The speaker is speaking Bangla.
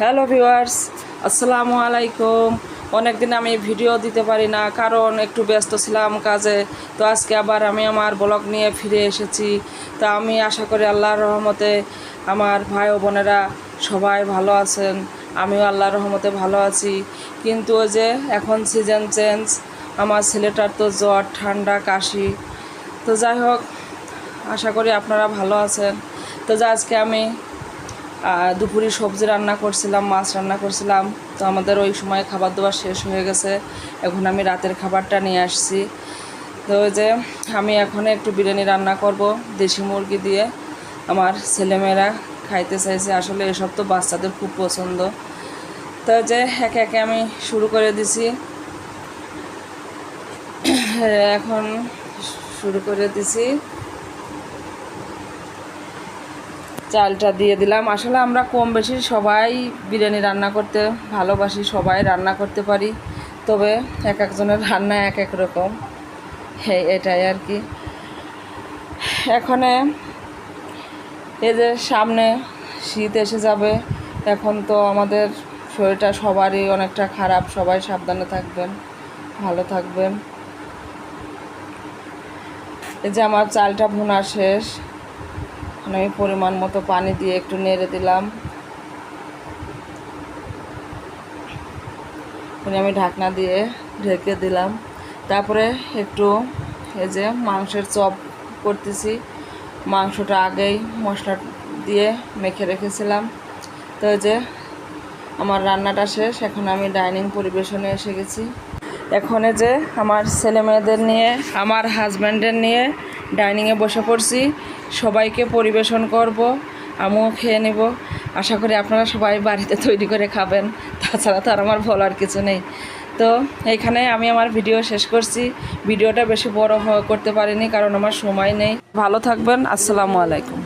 হ্যালো ভিউয়ার্স, আসসালামু আলাইকুম। অনেক দিন আমি ভিডিও দিতে পারি না, কারণ একটু ব্যস্ত ছিলাম কাজে। তো আজকে আবার আমি আমার ব্লগ নিয়ে ফিরে এসেছি। তা আমি আশা করি আল্লাহর রহমতে আমার ভাই ও বোনেরা সবাই ভালো আছেন, আমিও আল্লাহর রহমতে ভালো আছি। কিন্তু ওই যে এখন সিজন চেঞ্জ আমার ছেলেটার তো জ্বর, ঠান্ডা, কাশি। তো যাই হোক, আশা করি আপনারা ভালো আছেন। তো যা আজকে আমি দুপুরে সবজি রান্না করছিলাম, মাছ রান্না করছিলাম। তো আমাদের ওই সময় খাবার দাবার শেষ হয়ে গেছে। এখন আমি রাতের খাবারটা নিয়ে আসছি। তো যে আমি এখন একটু বিরিয়ানি রান্না করব, দেশি মুরগি দিয়ে। আমার ছেলেমেয়েরা খাইতে চাইছে। আসলে এসব তো বাচ্চাদের খুব পছন্দ। তো যে একে একে আমি শুরু করে দিছি। এখন শুরু করে দিছি। চালটা দিয়ে দিলাম। আসলে আমরা কম বেশি সবাই বিরিয়ানি রান্না করতে ভালোবাসি, সবাই রান্না করতে পারি। তবে এক একজনের রান্না এক এক রকম। হ্যাঁ এটাই আর কি। এখানে এই যে সামনে শীত এসে যাবে, এখন তো আমাদের শরীরটা সবারই অনেকটা খারাপ, সবাই সাবধানে থাকবেন, ভালো থাকবেন। এই যে আমার চালটা ভুনা শেষ। আমি পরিমাণ মতো পানি দিয়ে একটু নেড়ে দিলাম। আমি ঢাকনা দিয়ে ঢেকে দিলাম। তারপরে একটু এই যে মাংসের চপ করতেছি। মাংসটা আগেই মশলা দিয়ে মেখে রেখেছিলাম। তো এই যে আমার রান্নাটা শেষ, এখন আমি ডাইনিং পরিবেশনে এসে গেছি। এখন এই যে আমার ছেলে মেয়েদের নিয়ে, আমার হাজব্যান্ডের নিয়ে ডাইনিংয়ে বসে পড়ছি। সবাইকে পরিবেশন করব, আমিও খেয়ে নেব। আশা করি আপনারা সবাই বাড়িতে তৈরি করে খাবেন, তাছাড়া তো আর আমার বলার কিছু নেই। তো এইখানে আমি আমার ভিডিও শেষ করছি। ভিডিওটা বেশি বড় করতে পারিনি কারণ আমার সময় নেই। ভালো থাকবেন, আসসালামু আলাইকুম।